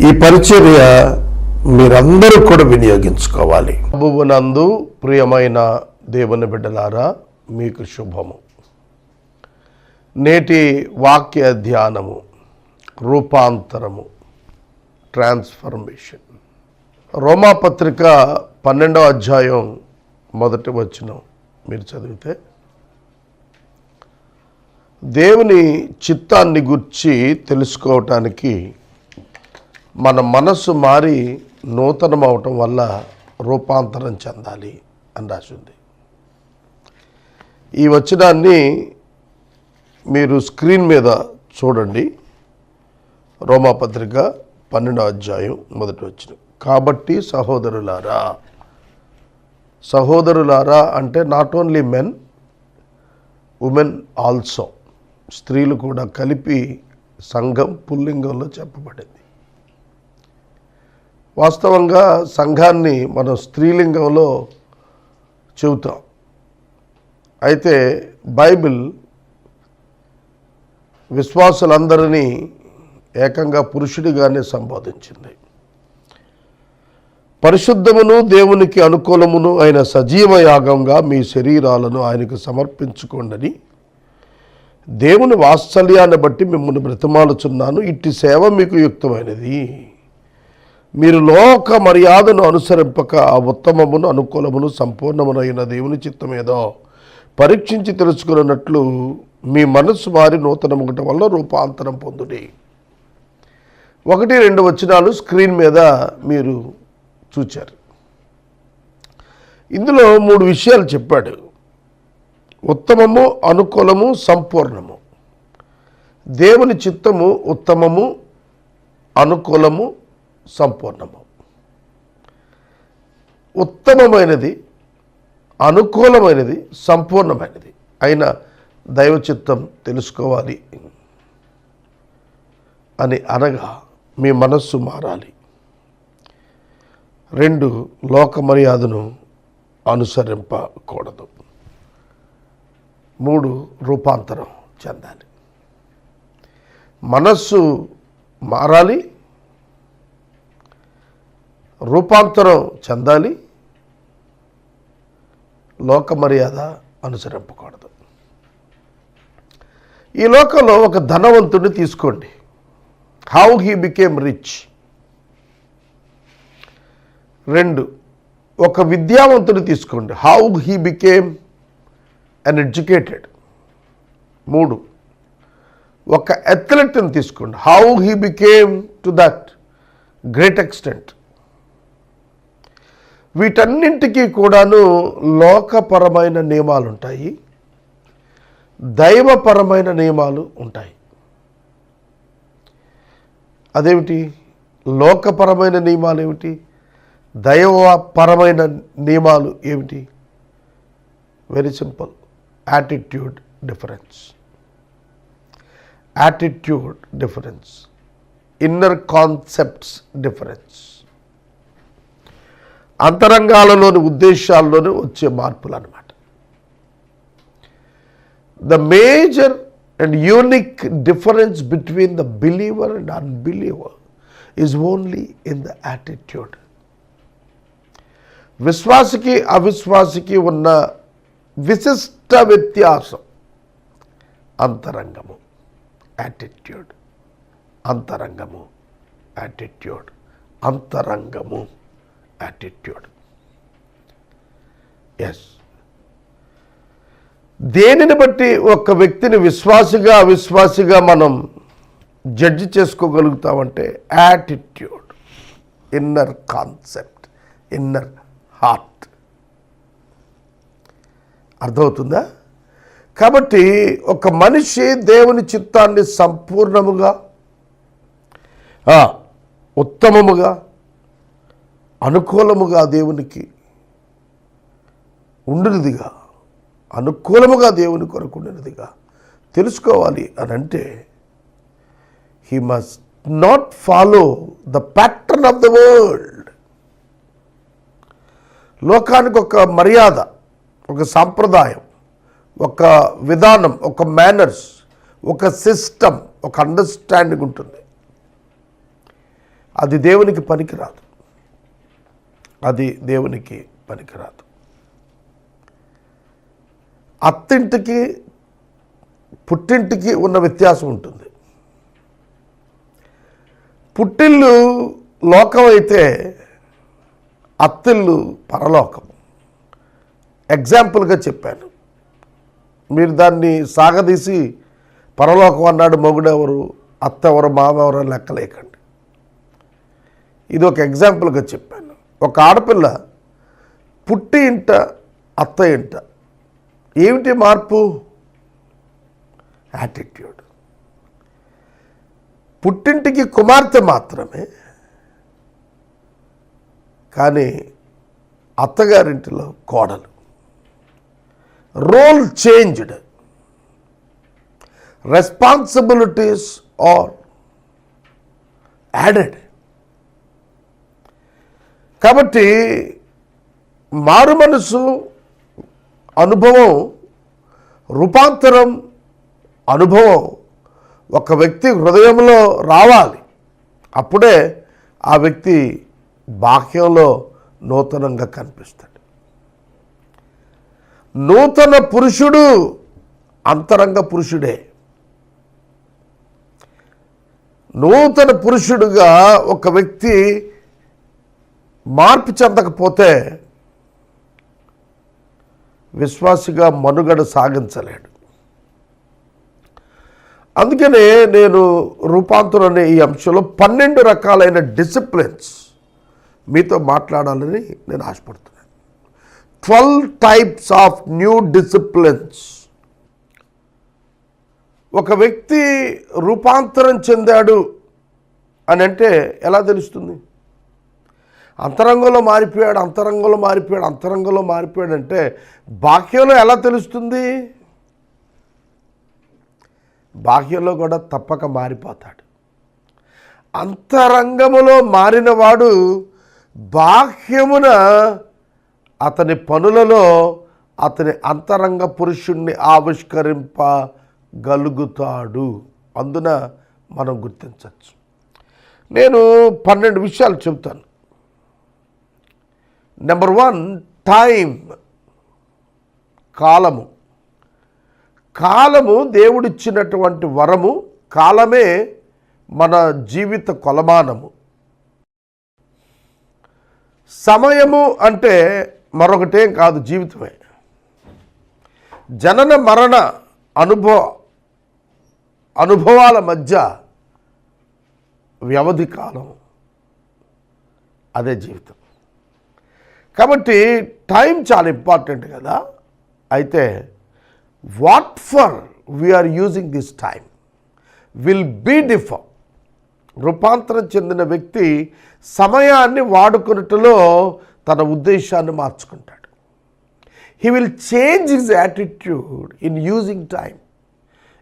ఈ పరిచర్య మీరందరూ కూడా వినియోగించుకోవాలి. ప్రభువునందు ప్రియమైన దేవుని బిడ్డలారా మీకు శుభము. నేటి వాక్య ధ్యానము రూపాంతరము ట్రాన్స్ఫర్మేషన్. రోమాపత్రిక పన్నెండవ అధ్యాయం మొదటి వచ్చిన మీరు చదివితే దేవుని చిత్తాన్ని గుర్చి తెలుసుకోవటానికి మన మనస్సు మారి నూతనం అవటం వల్ల రూపాంతరం చెందాలి అని రాసింది ఈ వచనాన్ని మీరు స్క్రీన్ మీద చూడండి. రోమాపత్రిక పన్నెండో అధ్యాయం మొదటి వచ్చిన కాబట్టి సహోదరులారా సహోదరులారా అంటే not only men women also స్త్రీలు కూడా కలిపి సంఘం పుల్లింగంలో చెప్పబడింది. వాస్తవంగా సంఘాన్ని మనం స్త్రీలింగంలో చెబుతాం. అయితే బైబిల్ విశ్వాసులందరినీ ఏకంగా పురుషుడిగానే సంబోధించింది. పరిశుద్ధమును దేవునికి అనుకూలమును అయిన సజీవ యాగంగా మీ శరీరాలను ఆయనకు సమర్పించుకోండని దేవుని వాత్సల్యాన్ని బట్టి మిమ్మల్ని బ్రతిమాలుచున్నాను. ఇట్టి సేవ మీకు యుక్తమైనది. మీరు లోక మర్యాదను అనుసరింపక ఆ ఉత్తమమును అనుకూలమును సంపూర్ణమునైన దేవుని చిత్తమేదో పరీక్షించి తెలుసుకున్నట్లు మీ మనస్సు వారి నూతనముగట వల్ల రూపాంతరం పొందుడి. ఒకటి రెండు వచనాలు స్క్రీన్ మీద మీరు చూచారు. ఇందులో మూడు విషయాలు చెప్పాడు. ఉత్తమము అనుకూలము సంపూర్ణము. దేవుని చిత్తము ఉత్తమము అనుకూలము సంపూర్ణము. ఉత్తమమైనది అనుకూలమైనది సంపూర్ణమైనది. అయిన దైవ చిత్తం తెలుసుకోవాలి అని అనగా మీ మనస్సు మారాలి. రెండు లోక మర్యాదను అనుసరింపకూడదు. మూడు రూపాంతరం చెందాలి. మనస్సు మారాలి రూపాంతరం చెందాలి లోక మర్యాద అనుసరింపకూడదు. ఈ లోకంలో ఒక ధనవంతుడిని తీసుకోండి. హౌ హీ బికేమ్ రిచ్ రెండు ఒక విద్యావంతుని తీసుకోండి. How he became an educated మూడు ఒక అథ్లెట్ని తీసుకోండి. How he became to that great extent వీటన్నింటికీ కూడాను లోకపరమైన నియమాలు ఉంటాయి దైవపరమైన నియమాలు ఉంటాయి. అదేమిటి? లోకపరమైన నియమాలు ఏమిటి దైవపరమైన నియమాలు ఏమిటి? Very simple attitude difference attitude difference inner concepts difference అంతరంగాలలోని ఉద్దేశాల్లోనే వచ్చే మార్పులు అన్నమాట the major and unique difference between the believer and unbeliever is only in the attitude విశ్వాసికి అవిశ్వాసికి ఉన్న విశిష్ట వ్యత్యాసం అంతరంగము యాటిట్యూడ్ అంతరంగము యాటిట్యూడ్ అంతరంగము. యాటిట్యూడ్ ఎస్ దేనిని బట్టి ఒక వ్యక్తిని విశ్వాసిగా అవిశ్వాసిగా మనం judge చేసుకోగలుగుతామంటే attitude inner concept inner heart అర్థమవుతుందా? కాబట్టి ఒక మనిషి దేవుని చిత్తాన్ని సంపూర్ణముగా ఉత్తమముగా అనుకూలముగా దేవునికి ఉండినదిగా. అనుకూలముగా దేవుని కొరకు ఉండినదిగా. తెలుసుకోవాలి అని అంటే he must not follow the pattern of the world లోకానికి ఒక మర్యాద ఒక సాంప్రదాయం ఒక విధానం ఒక మేనర్స్ ఒక సిస్టమ్ ఒక అండర్స్టాండింగ్ ఉంటుంది. అది దేవునికి పనికిరాదు. అది దేవునికి పనికిరాదు. అత్తింటికి పుట్టింటికి ఉన్న వ్యత్యాసం ఉంటుంది. పుట్టిల్లు లోకం అయితే అత్తిల్లు పరలోకం. ఎగ్జాంపుల్గా చెప్పాను. మీరు దాన్ని సాగదీసి పరలోకం అన్నాడు మొగుడెవరు అత్త ఎవరు మామ లెక్కలేకండి ఇది ఒక ఎగ్జాంపుల్గా చెప్పాను. ఒక ఆడపిల్ల పుట్టి ఇంట అత్త ఇంట. ఏమిటి మార్పు? యాటిట్యూడ్ పుట్టింటికి కుమార్తె మాత్రమే కానీ అత్తగారింటిలో కోడలు. Role changed responsibilities are added కాబట్టి మారు మనసు అనుభవం రూపాంతరం అనుభవం ఒక వ్యక్తి హృదయంలో రావాలి. అప్పుడే ఆ వ్యక్తి బాహ్యంలో నూతనంగా కనిపిస్తాడు. నూతన పురుషుడు అంతరంగ పురుషుడే. నూతన పురుషుడుగా ఒక వ్యక్తి మార్పు చెందకపోతే విశ్వాసిగా మనుగడ సాగించలేడు. అందుకనే నేను రూపాంతరం అనే ఈ అంశంలో పన్నెండు రకాలైన డిసిప్లిన్స్ మీతో మాట్లాడాలని నేను ఆశపడుతున్నాను. Twelve types of new disciplines ఒక వ్యక్తి రూపాంతరం చెందాడు అని అంటే ఎలా తెలుస్తుంది? అంతరంగంలో మారిపోయాడు అంతరంగంలో మారిపోయాడు అంతరంగంలో మారిపోయాడు అంటే బాహ్యంలో ఎలా తెలుస్తుంది? బాహ్యంలో కూడా తప్పక మారిపోతాడు. అంతరంగములో మారినవాడు బాహ్యమున అతని పనులలో అతని అంతరంగ పురుషుణ్ణి ఆవిష్కరింపగలుగుతాడు. అందున మనం గుర్తించవచ్చు. నేను పన్నెండు విషయాలు చెబుతాను. నెంబర్ వన్ టైం కాలము. కాలము దేవుడిచ్చినటువంటి వరము కాలమే మన జీవిత కొలమానము. సమయము అంటే మరొకటేం కాదు జీవితమే. జనన మరణ అనుభవ అనుభవాల మధ్య వ్యవధి కాలం అదే జీవితం. కాబట్టి టైం చాలా ఇంపార్టెంట్ కదా. అయితే what for we are using this time will be differ రూపాంతరం చెందిన వ్యక్తి సమయాన్ని వాడుకున్నట్టులో తన ఉద్దేశాన్ని మార్చుకుంటాడు. He will change his attitude in using time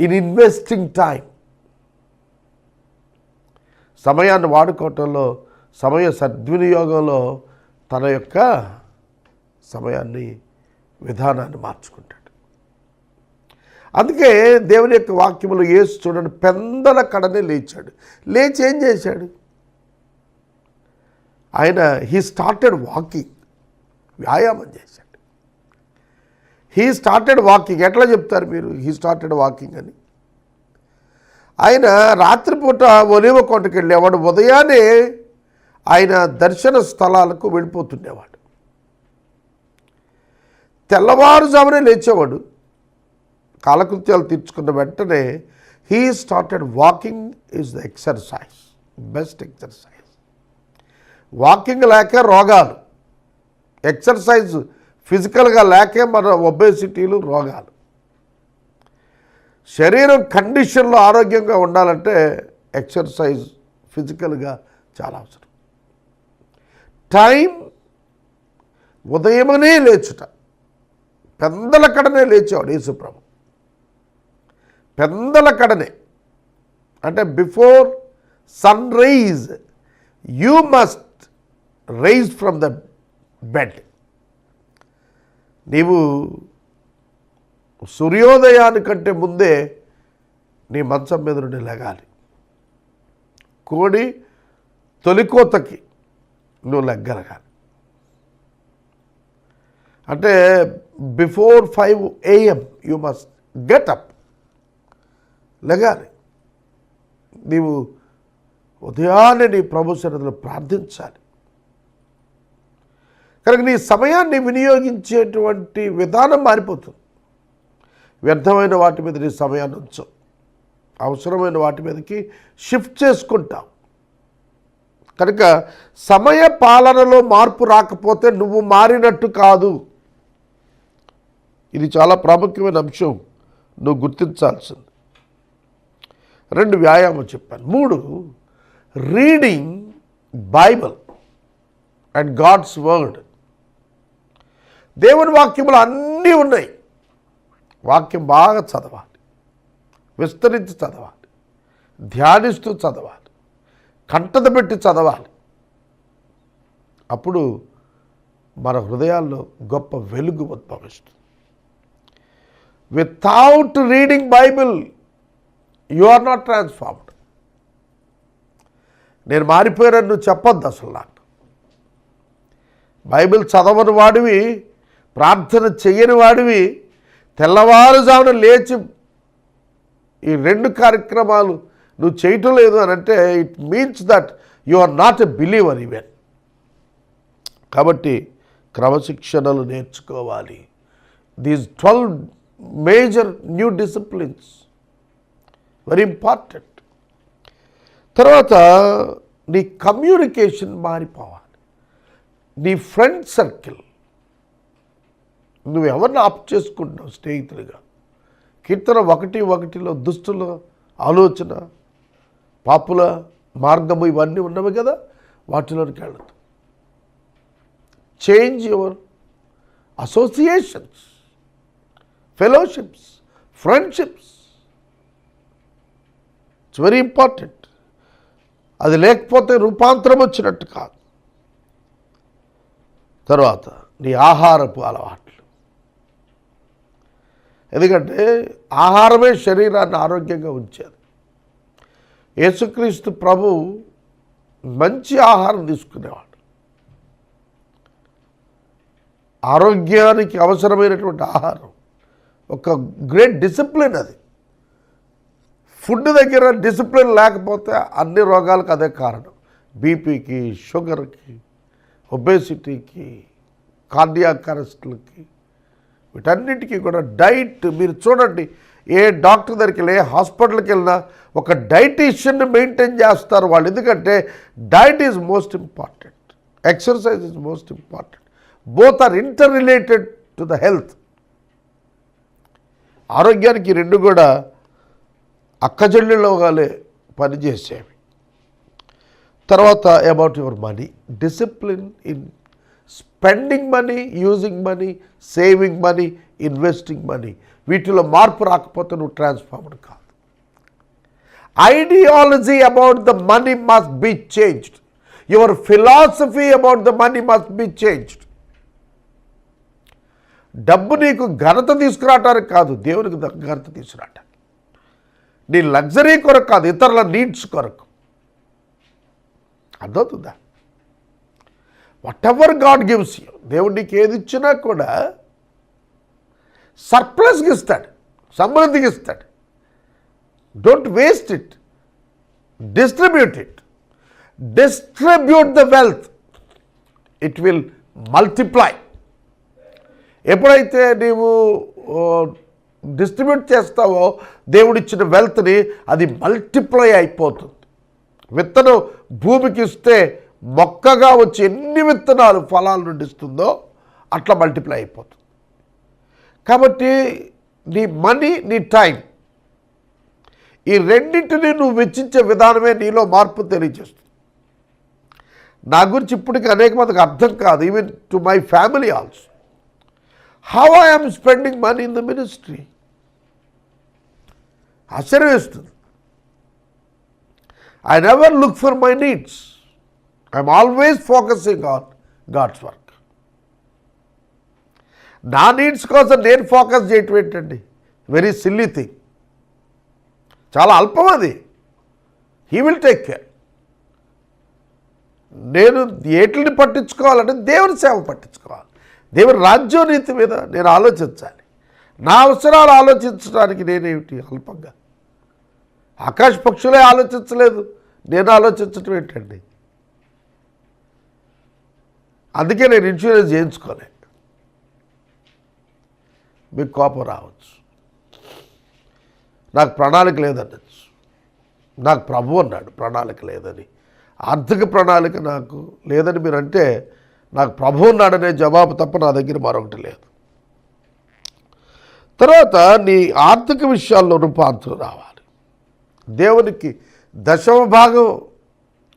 in investing time సమయాన్ని వాడుకోవటంలో సమయ సద్వినియోగంలో తన యొక్క సమయాన్ని విధానాన్ని మార్చుకుంటాడు. అందుకే దేవుని యొక్క వాక్యములు యేసు చూడండి పెందల కడనే లేచాడు. లేచి ఏం చేశాడు? ఆయన హీ స్టార్టెడ్ వాకింగ్ వ్యాయామం చేశాడు. హీ స్టార్టెడ్ వాకింగ్ ఎట్లా చెప్తారు మీరు? హీ స్టార్టెడ్ వాకింగ్ అని. ఆయన రాత్రిపూట ఒలివ కోటకి వెళ్ళేవాడు ఉదయాన్నే ఆయన దర్శన స్థలాలకు వెళ్ళిపోతుండేవాడు. తెల్లవారుజామునే లేచేవాడు. కాలకృత్యాలు తీర్చుకున్న వెంటనే he started walking is the exercise best exercise walking లేక రోగాలు. ఎక్సర్సైజ్ ఫిజికల్గా లేకే మన ఒబేసిటీలు రోగాలు. శరీరం కండిషన్లో ఆరోగ్యంగా ఉండాలంటే ఎక్సర్సైజ్ ఫిజికల్గా చాలా అవసరం. టైం ఉదయమనే లేచుట. పెందల కడనే లేచేవాడు యేసుప్రభు. పెందల కడనే. అంటే before sun rise you must rise from the bed. నీవు సూర్యోదయానికంటే ముందే నీ మంచం మీద నుండి లెగాలి. కోడి తొలికోతకి నువ్వు లెగ్గరగాలి. అంటే before five AM you must get up. లెగాలి. నీవు ఉదయాన్నే నీ ప్రభు సన్నిధిలో ప్రార్థించాలి. కనుక నీ సమయాన్ని వినియోగించేటువంటి విధానం మారిపోతుంది. వ్యర్థమైన వాటి మీద నీ సమయాన్ని ఉంచు. అవసరమైన వాటి మీదకి షిఫ్ట్ చేసుకుంటావు. కనుక సమయ పాలనలో మార్పు రాకపోతే నువ్వు మారినట్టు కాదు. ఇది చాలా ప్రాముఖ్యమైన అంశం. నువ్వు గుర్తించాల్సింది. రెండు వ్యాయామం చెప్పాను. మూడు reading Bible and God's word దేవుని వాక్యములు అన్నీ ఉన్నాయి. వాక్యం బాగా చదవాలి. విస్తరించి చదవాలి. ధ్యానిస్తూ చదవాలి. కంటద పెట్టి చదవాలి. అప్పుడు మన హృదయాల్లో గొప్ప వెలుగు ఉద్భవిస్తుంది. Without reading Bible you are not transformed నేను మారిపోయానని నువ్వు చెప్పొద్దు అసలు నాకు. బైబిల్ చదవని వాడివి ప్రార్థన చెయ్యని వాడివి తెల్లవారుజామున లేచి ఈ రెండు కార్యక్రమాలు నువ్వు చేయటం లేదు అని అంటే it means that you are not a believer even కాబట్టి క్రమశిక్షణలు నేర్చుకోవాలి. These twelve major new disciplines very important తర్వాత నీ కమ్యూనికేషన్ మారిపోవాలి. నీ ఫ్రెండ్ సర్కిల్ నువ్వు ఎవరిని ఆప్ చేసుకుంటున్నావు స్నేహితులుగా? కీర్తన ఒకటి ఒకటిలో దుస్తుల ఆలోచన పాపుల మార్గము ఇవన్నీ ఉన్నవి కదా వాటిలోనికి వెళ్ళదు change your associations fellowships friendships it's very important అది లేకపోతే రూపాంతరం వచ్చినట్టు కాదు. తర్వాత నీ ఆహారపు అలవాట్లు. ఎందుకంటే ఆహారమే శరీరాన్ని ఆరోగ్యంగా ఉంచేది. యేసుక్రీస్తు ప్రభు మంచి ఆహారం తీసుకునేవాడు. ఆరోగ్యానికి అవసరమైనటువంటి ఆహారం. ఒక గ్రేట్ డిసిప్లిన్ అది. ఫుడ్ దగ్గర డిసిప్లిన్ లేకపోతే అన్ని రోగాలకు అదే కారణం. బీపీకి షుగర్కి ఒబేసిటీకి కార్డియాక్ అరెస్ట్లకి వీటన్నిటికీ కూడా డైట్ మీరు చూడండి. ఏ డాక్టర్ దగ్గరికి వెళ్ళి ఏ హాస్పిటల్కి వెళ్ళినా ఒక డైటీషియన్ మెయింటైన్ చేస్తారు వాళ్ళు. ఎందుకంటే diet is most important. Exercise is most important. Both are inter related to the health. ఆరోగ్యానికి రెండు కూడా అక్కజల్లులోగాలే పనిచేసేవి. తర్వాత about your money. Discipline in spending money using money saving money investing money. వీటిలో మార్పు రాకపోతే నువ్వు ట్రాన్స్ఫార్మర్ కాదు. Ideology about the money must be changed your philosophy about the money must be changed డబ్బు నీకు ఘనత తీసుకురావటానికి కాదు దేవునికి ఘనత తీసుకురావటానికి. నీ లగ్జరీ కొరకు కాదు ఇతరుల నీడ్స్ కొరకు. అర్థవుతుందా whatever God gives you దేవుడు నీకు ఏది ఇచ్చినా కూడా సర్ప్లస్కి ఇస్తాడు సమృద్ధికి ఇస్తాడు don't waste it distribute it distribute the wealth it will multiply ఎప్పుడైతే నీవు డిస్ట్రిబ్యూట్ చేస్తావో దేవుడిచ్చిన వెల్త్ని అది మల్టిప్లై అయిపోతుంది. విత్తనం భూమికి ఇస్తే మొక్కగా వచ్చి ఎన్ని విత్తనాలు ఫలాలు నుండి ఇస్తుందో అట్లా మల్టిప్లై అయిపోతుంది. కాబట్టి నీ మనీ నీ టైం ఈ రెండింటిని నువ్వు వెచ్చించే విధానమే నీలో మార్పు తెలియజేస్తుంది. నా గురించి ఇప్పటికీ అనేక మందికి అర్థం కాదు even to my family also how I'm spending money in the ministry ఆశ్చర్యం వేస్తుంది I never look for my needs I'm always focusing on God's work నా నీడ్స్ కోసం నేను ఫోకస్ చేయటం ఏంటండి? వెరీ సిల్లీ థింగ్ చాలా అల్పం అది. హీ విల్ టేక్ కేర్ నేను ఏటిని పట్టించుకోవాలంటే దేవుని సేవ పట్టించుకోవాలి. దేవుని రాజ్యం నీతి మీద నేను ఆలోచించాలి. నా అవసరాలు ఆలోచించడానికి నేనేమిటి అల్పంగా. ఆకాశ పక్షులే ఆలోచించలేదు. నేను ఆలోచించటం ఏంటండి? అందుకే నేను ఇన్సూరెన్స్ చేయించుకోలే మీకు కోపం రావచ్చు. నాకు ప్రణాళిక లేదనొచ్చు నాకు ప్రభు అన్నాడు ప్రణాళిక లేదని. ఆర్థిక ప్రణాళిక నాకు లేదని మీరు అంటే నాకు ప్రభు ఉన్నాడనే జవాబు తప్ప నా దగ్గర మరొకటి లేదు. తర్వాత నీ ఆర్థిక విషయాల్లో రూపాంతరం రావాలి. దేవునికి దశమ భాగం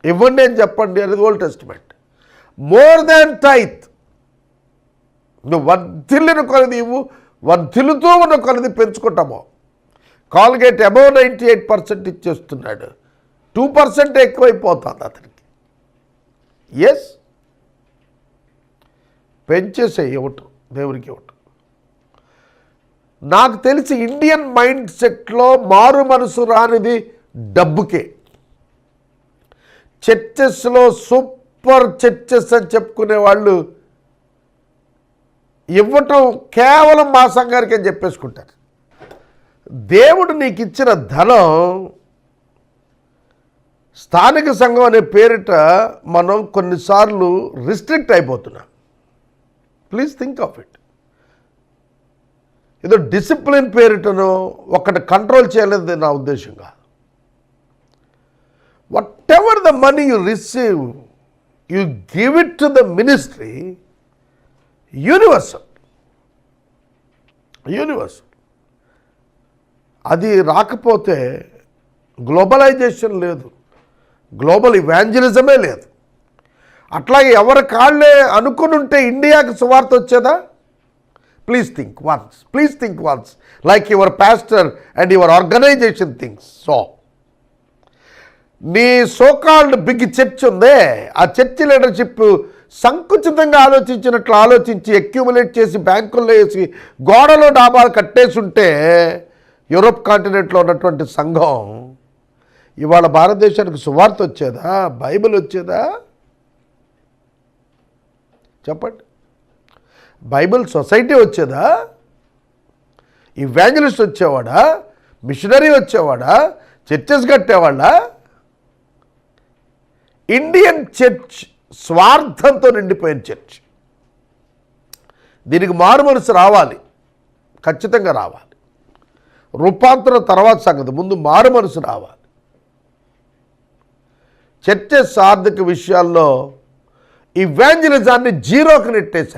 ఇవ్వండి అని చెప్పండి అనేది old testament. More than tithe నువ్వు వర్ధిల్లిన కొలది ఇవ్వు వర్ధిల్లుతూ ఉన్న కొలది పెంచుకుంటాము. Colgate above ninety eight percent ఇచ్చేస్తున్నాడు. Two percent ఎక్కువైపోతుంది అతనికి. ఎస్ పెంచేసే ఇవ్వటం దేవునికి ఇవ్వటం నాకు తెలిసి ఇండియన్ మైండ్ సెట్లో మారు మనసు రానిది డబ్బుకే. చర్చెస్లో సూపర్ చర్చెస్ అని చెప్పుకునే వాళ్ళు ఇవ్వటం కేవలం మా సంఘానికి అని చెప్పేసుకుంటారు. దేవుడు నీకు ఇచ్చిన ధనం స్థానిక సంఘం అనే పేరిట మనం కొన్నిసార్లు రిస్ట్రిక్ట్ అయిపోతున్నాం. ప్లీజ్ థింక్ ఆఫ్ ఇట్ ఏదో డిసిప్లిన్ పేరిటను ఒకటి కంట్రోల్ చేయలేదు నా ఉద్దేశం కాదు. Whatever the money you receive you give it to the ministry universal. Universal. అది రాకపోతే గ్లోబలైజేషన్ లేదు. గ్లోబల్ ఇవాంజలిజమే లేదు. అట్లాగే ఎవరి కాళ్ళే అనుకుని ఉంటే ఇండియాకి సువార్త వచ్చేదా? Please think once please think once like your pastor and your organization things so నీ సోకాల్డ్ బిగ్ చర్చ్ ఉందే. ఆ చర్చ్ లీడర్షిప్ సంకుచితంగా ఆలోచించినట్లు ఆలోచించి అక్యూములేట్ చేసి బ్యాంకుల్లో వేసి గోడలో డాబాలు కట్టేసి ఉంటే యూరోప్ కాంటినెంట్లో ఉన్నటువంటి సంఘం ఇవాళ భారతదేశానికి సువార్త వచ్చేదా? బైబిల్ వచ్చేదా? చెప్పండి. బైబిల్ సొసైటీ వచ్చేదా? ఇవాంజలిస్ట్ వచ్చేవాడా? మిషనరీ వచ్చేవాడా? చర్చెస్ కట్టేవాళ్ళ? ఇండియన్ చర్చ్ స్వార్థంతో నిండిపోయిన చర్చ్. దీనికి మారు మనసు రావాలి. ఖచ్చితంగా రావాలి. రూపాంతరం తర్వాత సంగతి. ముందు మారు మనసు రావాలి. చర్చెస్ ఆర్థిక విషయాల్లో ఇవాంజలిజాన్ని జీరోకి నెట్టేశాయి.